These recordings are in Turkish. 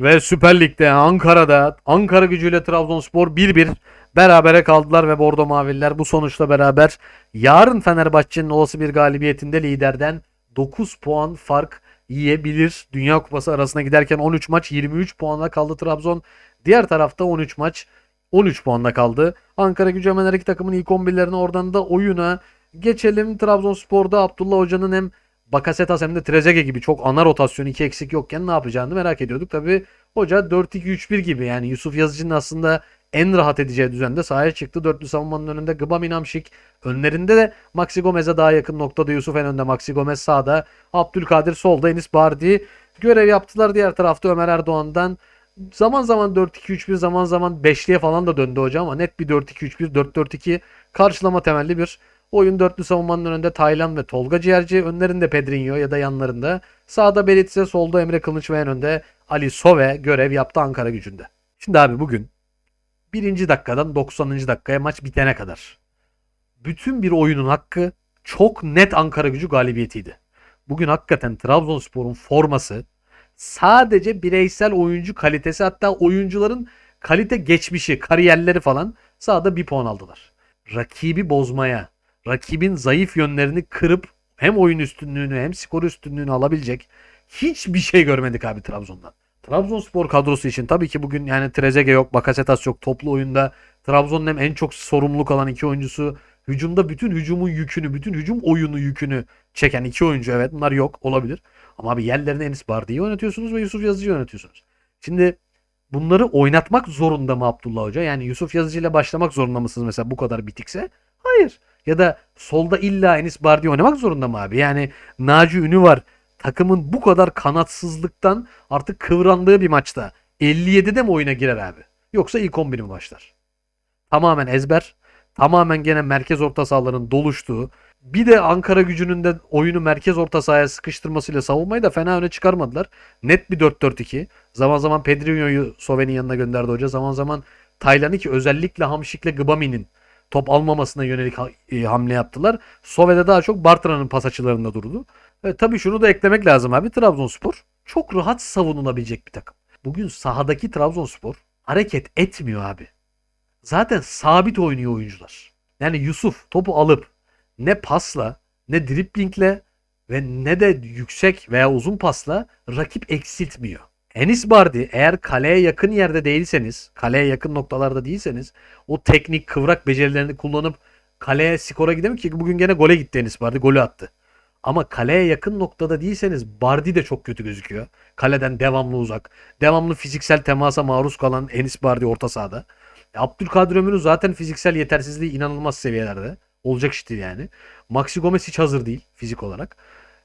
Ve Süper Lig'de Ankara'da Ankara gücüyle Trabzonspor 1-1 berabere kaldılar ve Bordo Mavililer bu sonuçla beraber yarın Fenerbahçe'nin olası bir galibiyetinde liderden 9 puan fark yiyebilir. Dünya Kupası arasına giderken 13 maç 23 puanla kaldı Trabzon. Diğer tarafta 13 maç 13 puanla kaldı. Ankara gücü hemen her iki takımın ilk 11'lerini oradan da oyuna geçelim. Trabzonspor'da Abdullah Hoca'nın hem Bakasetas hem de Trezeguet gibi çok ana rotasyon iki eksik yokken ne yapacağını merak ediyorduk. Tabi hoca 4-2-3-1 gibi yani Yusuf Yazıcı'nın aslında en rahat edeceği düzende sahaya çıktı. Dörtlü savunmanın önünde Gıbam Hamşik. Önlerinde de Maxi Gomez'e daha yakın noktada Yusuf en önde Maxi Gomez sağda. Abdülkadir solda Enis Bardi görev yaptılar. Diğer tarafta Ömer Erdoğan'dan zaman zaman 4-2-3-1 zaman zaman 5'liye falan da döndü hocam ama net bir 4-2-3-1 4-4-2 karşılama temelli bir oyun dörtlü savunmanın önünde Taylan ve Tolga Ciğerci önlerinde Pedrinho ya da yanlarında sağda Belitse solda Emre Kılıç ve en önde Ali Sove görev yaptı Ankara gücünde. Şimdi abi bugün birinci dakikadan 90. dakikaya maç bitene kadar bütün bir oyunun hakkı çok net Ankara gücü galibiyetiydi. Bugün hakikaten Trabzonspor'un forması sadece bireysel oyuncu kalitesi hatta oyuncuların kalite geçmişi, kariyerleri falan sahada bir puan aldılar. Rakibi bozmaya, rakibin zayıf yönlerini kırıp hem oyun üstünlüğünü hem skor üstünlüğünü alabilecek hiçbir şey görmedik abi Trabzon'dan. Trabzonspor kadrosu için tabii ki bugün yani Trezeguet yok, Bakasetas yok. Toplu oyunda Trabzon'un hem en çok sorumluluk alan iki oyuncusu hücumda bütün hücumun yükünü, bütün hücum oyunu yükünü çeken iki oyuncu evet bunlar yok olabilir. Ama abi yerlerine Enis Bardi'yi oynatıyorsunuz ve Yusuf Yazıcı'yı oynatıyorsunuz. Şimdi bunları oynatmak zorunda mı Abdullah Hoca? Yani Yusuf Yazıcı ile başlamak zorunda mısınız mesela bu kadar bitikse? Hayır. Ya da solda illa Enis Bardi oynamak zorunda mı abi? Yani Naci Ünü var. Takımın bu kadar kanatsızlıktan artık kıvrandığı bir maçta 57'de mi oyuna girer abi? Yoksa ilk 11 mi başlar? Tamamen ezber. Tamamen gene merkez orta sahaların doluştuğu. Bir de Ankara gücünün de oyunu merkez orta sahaya sıkıştırmasıyla savunmayı da fena öne çıkarmadılar. Net bir 4-4-2. Zaman zaman Pedrinho'yu Soven'in yanına gönderdi hoca. Zaman zaman Taylan'ı ki özellikle Hamşik'le Gıbami'nin top almamasına yönelik e, hamle yaptılar. Sove'de daha çok Bartra'nın pas açılarında durdu. Evet, tabii şunu da eklemek lazım abi. Trabzonspor çok rahat savunulabilecek bir takım. Bugün sahadaki Trabzonspor hareket etmiyor abi. Zaten sabit oynuyor oyuncular. Yani Yusuf topu alıp ne pasla ne driplingle ve ne de yüksek veya uzun pasla rakip eksiltmiyor. Enis Bardi eğer kaleye yakın yerde değilseniz, kaleye yakın noktalarda değilseniz o teknik kıvrak becerilerini kullanıp kaleye skora gidemiyor ki bugün gene gole gitti Enis Bardi golü attı. Ama kaleye yakın noktada değilseniz Bardi de çok kötü gözüküyor. Kaleden devamlı uzak. Devamlı fiziksel temasa maruz kalan Enis Bardi orta sahada. E, Abdülkadir Ömür'ün zaten fiziksel yetersizliği inanılmaz seviyelerde. Olacak iş yani. Maxi Gomez hiç hazır değil fizik olarak.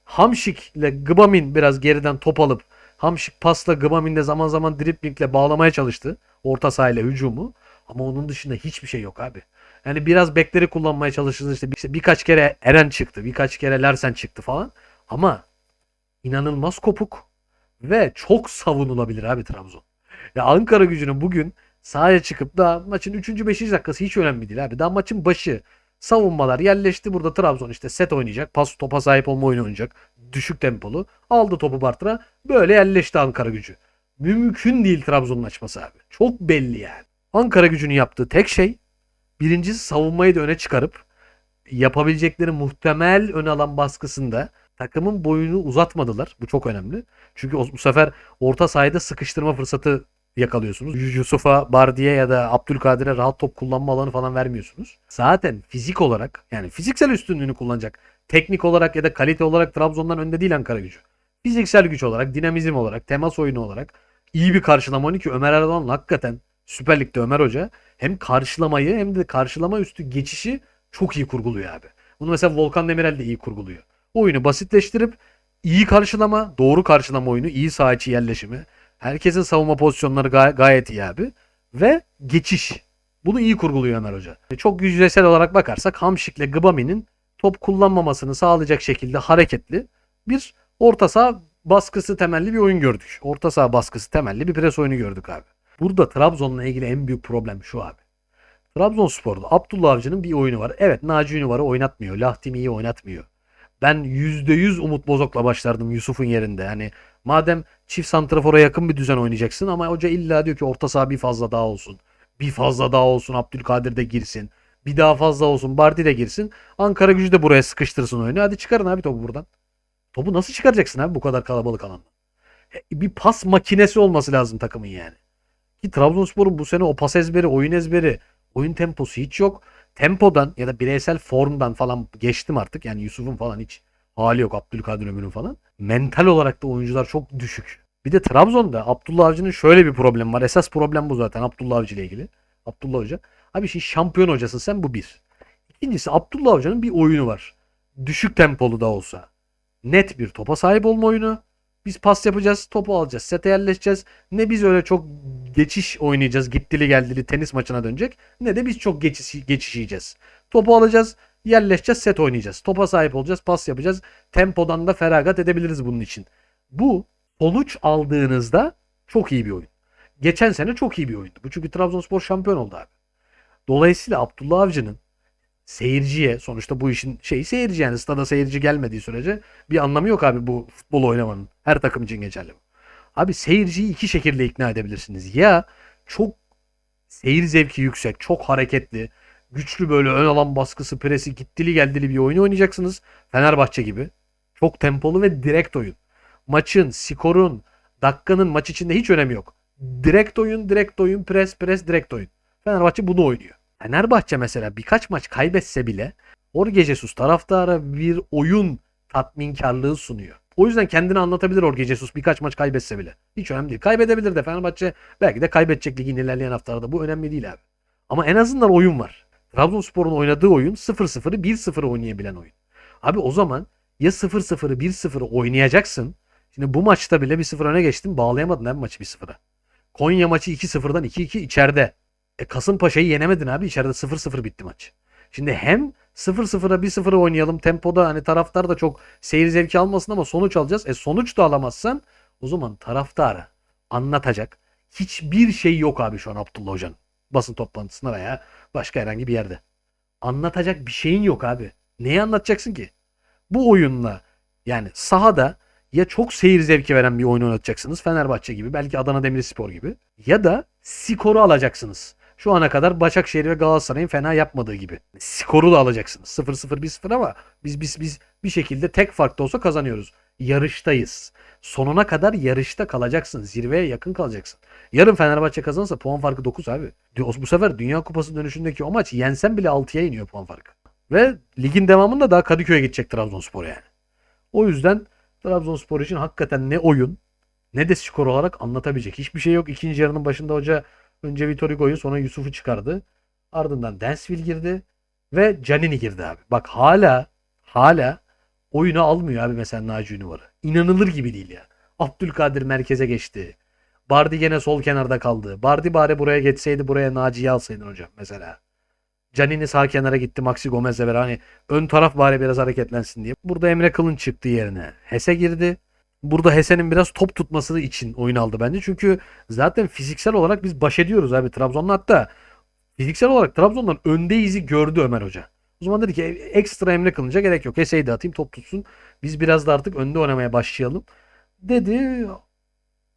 Hamşik ile Gıbamin biraz geriden top alıp Hamşik pasla Gıbamin de zaman zaman driplingle bağlamaya çalıştı. Orta sahayla hücumu. Ama onun dışında hiçbir şey yok abi. Yani biraz bekleri kullanmaya çalıştınız işte, işte birkaç kere Eren çıktı, birkaç kere Larsen çıktı falan. Ama inanılmaz kopuk ve çok savunulabilir abi Trabzon. Ya Ankara gücünün bugün sahaya çıkıp da maçın 3. 5. dakikası hiç önemli değil abi. Daha maçın başı savunmalar yerleşti. Burada Trabzon işte set oynayacak. Pas topa sahip olma oyunu oynayacak. Düşük tempolu. Aldı topu Bartra. Böyle yerleşti Ankara gücü. Mümkün değil Trabzon'un açması abi. Çok belli yani. Ankara gücünün yaptığı tek şey birincisi savunmayı da öne çıkarıp yapabilecekleri muhtemel ön alan baskısında takımın boyunu uzatmadılar. Bu çok önemli. Çünkü bu sefer orta sahada sıkıştırma fırsatı yakalıyorsunuz. Yusuf'a, Bardi'ye ya da Abdülkadir'e rahat top kullanma alanı falan vermiyorsunuz. Zaten fizik olarak yani fiziksel üstünlüğünü kullanacak. Teknik olarak ya da kalite olarak Trabzon'dan önde değil Ankara gücü. Fiziksel güç olarak, dinamizm olarak, temas oyunu olarak iyi bir karşılama oyunu ki Ömer Erdoğan hakikaten Süper Lig'de Ömer Hoca hem karşılamayı hem de karşılama üstü geçişi çok iyi kurguluyor abi. Bunu mesela Volkan Demirel de iyi kurguluyor. Oyunu basitleştirip iyi karşılama, doğru karşılama oyunu, iyi saha içi yerleşimi. Herkesin savunma pozisyonları gay- gayet iyi abi. Ve geçiş. Bunu iyi kurguluyor Ömer Hoca. E, Çok yüzeysel olarak bakarsak Hamşik'le Gıbami'nin top kullanmamasını sağlayacak şekilde hareketli bir orta saha baskısı temelli bir oyun gördük. Orta saha baskısı temelli bir pres oyunu gördük abi. Burada Trabzon'la ilgili en büyük problem şu abi. Trabzonspor'da Abdullah Avcı'nın bir oyunu var. Evet Naci Ünüvar'ı oynatmıyor. Lahtimi'yi oynatmıyor. Ben %100 Umut Bozok'la başlardım Yusuf'un yerinde. Yani Madem çift santrafora yakın bir düzen oynayacaksın ama hoca illa diyor ki orta saha bir fazla daha olsun. Bir fazla daha olsun Abdülkadir de girsin. Bir daha fazla olsun Bardi de girsin. Ankara gücü de buraya sıkıştırsın oyunu. Hadi çıkarın abi topu buradan. Topu nasıl çıkaracaksın abi bu kadar kalabalık alanda? E, Bir pas makinesi olması lazım takımın yani. Ki Trabzonspor'un bu sene o pas ezberi, oyun ezberi, oyun temposu hiç yok. Tempodan ya da bireysel formdan falan geçtim artık. Yani Yusuf'un falan hiç hali yok. Abdülkadir Ömür'ün falan. Mental olarak da oyuncular çok düşük. Bir de Trabzon'da Abdullah Avcı'nın şöyle bir problemi var. Esas problem bu zaten Abdullah Avcı ile ilgili. Abdullah Hoca. Abi şimdi şampiyon hocasın sen bu bir. İkincisi Abdullah Hoca'nın bir oyunu var. Düşük tempolu da olsa. Net bir topa sahip olma oyunu. Biz pas yapacağız, topu alacağız, sete yerleşeceğiz. Ne biz öyle çok geçiş oynayacağız, gittili geldili tenis maçına dönecek. Ne de biz çok geçiş, geçiş yiyeceğiz. Topu alacağız, yerleşeceğiz, set oynayacağız. Topa sahip olacağız, pas yapacağız. Tempodan da feragat edebiliriz bunun için. Bu sonuç aldığınızda çok iyi bir oyun. Geçen sene çok iyi bir oyundu. Bu çünkü Trabzonspor şampiyon oldu abi. Dolayısıyla Abdullah Avcı'nın seyirciye sonuçta bu işin şeyi seyirci yani stada seyirci gelmediği sürece bir anlamı yok abi bu futbol oynamanın. Her takım için geçerli. Abi seyirciyi iki şekilde ikna edebilirsiniz. Ya çok seyir zevki yüksek, çok hareketli, güçlü böyle ön alan baskısı, presi, gittili geldili bir oyun oynayacaksınız. Fenerbahçe gibi. Çok tempolu ve direkt oyun. Maçın, skorun, dakikanın maç içinde hiç önemi yok. Direkt oyun, direkt oyun, pres, pres, direkt oyun. Fenerbahçe bunu oynuyor. Fenerbahçe mesela birkaç maç kaybetse bile Jorge Jesus taraftara bir oyun tatminkarlığı sunuyor. O yüzden kendini anlatabilir Jorge Jesus birkaç maç kaybetse bile. Hiç önemli değil. Kaybedebilir de Fenerbahçe belki de kaybedecek ligin ilerleyen haftalarda. Bu önemli değil abi. Ama en azından oyun var. Trabzonspor'un oynadığı oyun 0-0'ı 1-0 oynayabilen oyun. Abi o zaman ya 0-0'ı 1-0'ı oynayacaksın. Şimdi bu maçta bile 1-0 öne geçtin bağlayamadın abi maçı 1-0'a. Konya maçı 2-0'dan 2-2 içeride. E Kasımpaşa'yı yenemedin abi. İçeride 0-0 bitti maç. Şimdi hem 0-0'a 1-0'a oynayalım. Tempoda hani taraftar da çok seyir zevki almasın ama sonuç alacağız. E sonuç da alamazsan o zaman taraftara anlatacak hiçbir şey yok abi şu an Abdullah Hoca'nın. Basın toplantısında veya başka herhangi bir yerde. Anlatacak bir şeyin yok abi. Neyi anlatacaksın ki? Bu oyunla yani sahada ya çok seyir zevki veren bir oyun oynatacaksınız Fenerbahçe gibi belki Adana Demirspor gibi ya da skoru alacaksınız. Şu ana kadar Başakşehir ve Galatasaray'ın fena yapmadığı gibi. Skoru da alacaksınız. 0-0 1-0 ama biz biz biz bir şekilde tek farkta olsa kazanıyoruz. Yarıştayız. Sonuna kadar yarışta kalacaksın. Zirveye yakın kalacaksın. Yarın Fenerbahçe kazanırsa puan farkı 9 abi. Bu sefer Dünya Kupası dönüşündeki o maç yensen bile 6'ya iniyor puan farkı. Ve ligin devamında daha Kadıköy'e gidecek Trabzonspor yani. O yüzden Trabzonspor için hakikaten ne oyun ne de skor olarak anlatabilecek. Hiçbir şey yok. İkinci yarının başında hoca önce Vitor Hugo'yu sonra Yusuf'u çıkardı. Ardından Densville girdi ve Canini girdi abi. Bak hala hala oyunu almıyor abi mesela Naci Ünüvar'ı. İnanılır gibi değil ya. Abdülkadir merkeze geçti. Bardi gene sol kenarda kaldı. Bardi bari buraya geçseydi buraya Naci'yi alsaydın hocam mesela. Canini sağ kenara gitti Maxi Gomez'le beraber hani ön taraf bari biraz hareketlensin diye. Burada Emre Kılınç çıktı yerine. Hese girdi. Burada Hese'nin biraz top tutması için oyun aldı bence. Çünkü zaten fiziksel olarak biz baş ediyoruz abi Trabzon'la hatta fiziksel olarak Trabzon'dan öndeyizi gördü Ömer Hoca. O zaman dedi ki ekstra Emre Kılınç'a gerek yok. Hese'yi de atayım top tutsun. Biz biraz da artık önde oynamaya başlayalım. Dedi.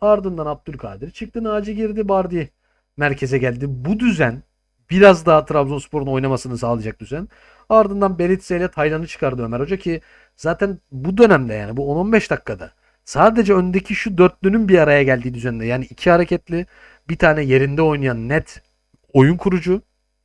Ardından Abdülkadir çıktı. Naci girdi. Bardi merkeze geldi. Bu düzen biraz daha Trabzonspor'un oynamasını sağlayacak düzen. Ardından Beritse ile Taylan'ı çıkardı Ömer Hoca ki zaten bu dönemde yani bu 10-15 dakikada sadece öndeki şu dörtlünün bir araya geldiği düzende yani iki hareketli bir tane yerinde oynayan net oyun kurucu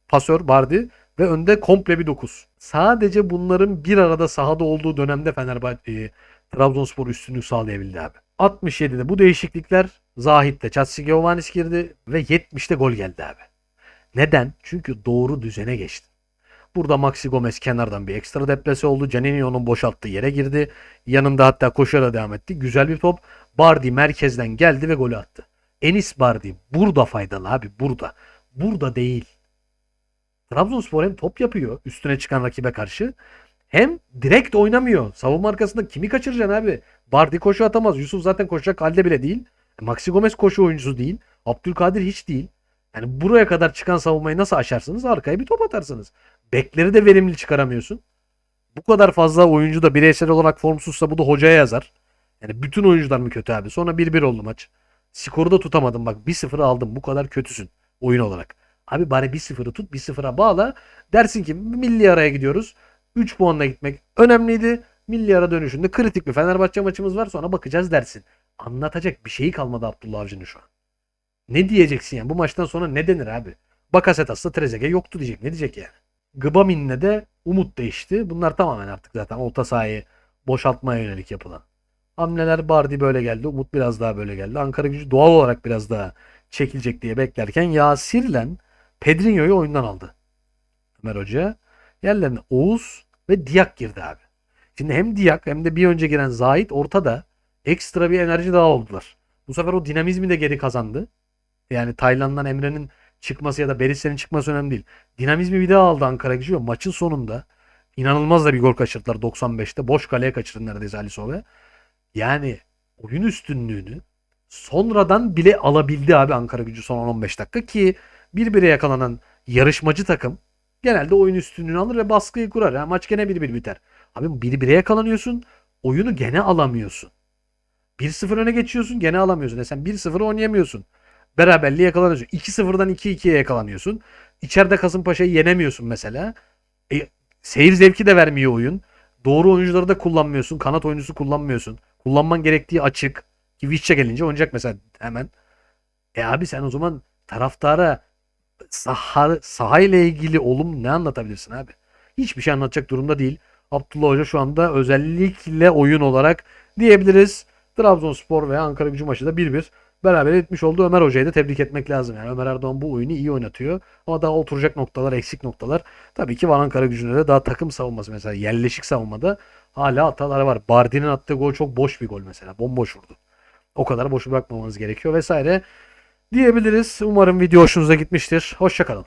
pasör Bardi ve önde komple bir 9. Sadece bunların bir arada sahada olduğu dönemde Fenerbahçe e, Trabzonspor üstünlük sağlayabildi abi. 67'de bu değişiklikler Zahit'te Çatsi Giovannis girdi ve 70'te gol geldi abi. Neden? Çünkü doğru düzene geçti. Burada Maxi Gomez kenardan bir ekstra deplase oldu. Canini onun boşalttığı yere girdi. Yanında hatta koşarak devam etti. Güzel bir top. Bardi merkezden geldi ve golü attı. Enis Bardi burada faydalı abi burada. Burada değil. Trabzonspor hem top yapıyor üstüne çıkan rakibe karşı hem direkt oynamıyor. Savunma arkasında kimi kaçıracaksın abi? Bardi koşu atamaz. Yusuf zaten koşacak halde bile değil. Maxi Gomez koşu oyuncusu değil. Abdülkadir hiç değil. Yani buraya kadar çıkan savunmayı nasıl aşarsınız? Arkaya bir top atarsınız. Bekleri de verimli çıkaramıyorsun. Bu kadar fazla oyuncu da bireysel olarak formsuzsa bu da hocaya yazar. Yani bütün oyuncular mı kötü abi? Sonra 1-1 oldu maç. Skoru da tutamadım bak 1-0 aldım. Bu kadar kötüsün oyun olarak. Abi bari 1-0'ı tut 1-0'a bağla. Dersin ki milli araya gidiyoruz. 3 puanla gitmek önemliydi. Milli ara dönüşünde kritik bir Fenerbahçe maçımız var sonra bakacağız dersin. Anlatacak bir şeyi kalmadı Abdullah Avcı'nın şu an. Ne diyeceksin yani? Bu maçtan sonra ne denir abi? Bakasetas'ta Trezeguet yoktu diyecek. Ne diyecek yani? Gıbamin'le de Umut değişti. Bunlar tamamen artık zaten orta sahayı boşaltmaya yönelik yapılan. Hamleler Bardi böyle geldi. Umut biraz daha böyle geldi. Ankara gücü doğal olarak biraz daha çekilecek diye beklerken Yasir'le Pedrinho'yu oyundan aldı. Ömer Hoca. Yerlerine Oğuz ve Diak girdi abi. Şimdi hem Diak hem de bir önce giren Zahit ortada ekstra bir enerji daha oldular. Bu sefer o dinamizmi de geri kazandı. Yani Tayland'dan Emre'nin çıkması ya da Berisse'nin çıkması önemli değil. Dinamizmi bir daha aldı Ankara gücü maçın sonunda inanılmaz da bir gol kaçırdılar 95'te. Boş kaleye kaçırdı neredeyse Ali. Yani oyun üstünlüğünü sonradan bile alabildi abi Ankara gücü son 15 dakika ki bir bire yakalanan yarışmacı takım genelde oyun üstünlüğünü alır ve baskıyı kurar. Ya maç gene 1-1 biter. Abi bir bire yakalanıyorsun. Oyunu gene alamıyorsun. 1-0 öne geçiyorsun gene alamıyorsun. E sen 1-0 oynayamıyorsun. Beraberliği yakalanıyorsun. 2-0'dan 2-2'ye yakalanıyorsun. İçeride Kasımpaşa'yı yenemiyorsun mesela. E, seyir zevki de vermiyor oyun. Doğru oyuncuları da kullanmıyorsun. Kanat oyuncusu kullanmıyorsun. Kullanman gerektiği açık. Ki Vişçe gelince oynayacak mesela hemen. E abi sen o zaman taraftara saha, sahayla ilgili olum ne anlatabilirsin abi? Hiçbir şey anlatacak durumda değil. Abdullah Hoca şu anda özellikle oyun olarak diyebiliriz. Trabzonspor ve Ankara gücü maçı da 1-1 beraber etmiş oldu. Ömer Hoca'yı da tebrik etmek lazım. Yani Ömer Erdoğan bu oyunu iyi oynatıyor. Ama daha oturacak noktalar, eksik noktalar. Tabii ki var Ankara gücünde de daha takım savunması mesela yerleşik savunmada hala hataları var. Bardi'nin attığı gol çok boş bir gol mesela. Bomboş vurdu. O kadar boş bırakmamanız gerekiyor vesaire diyebiliriz. Umarım video hoşunuza gitmiştir. Hoşçakalın.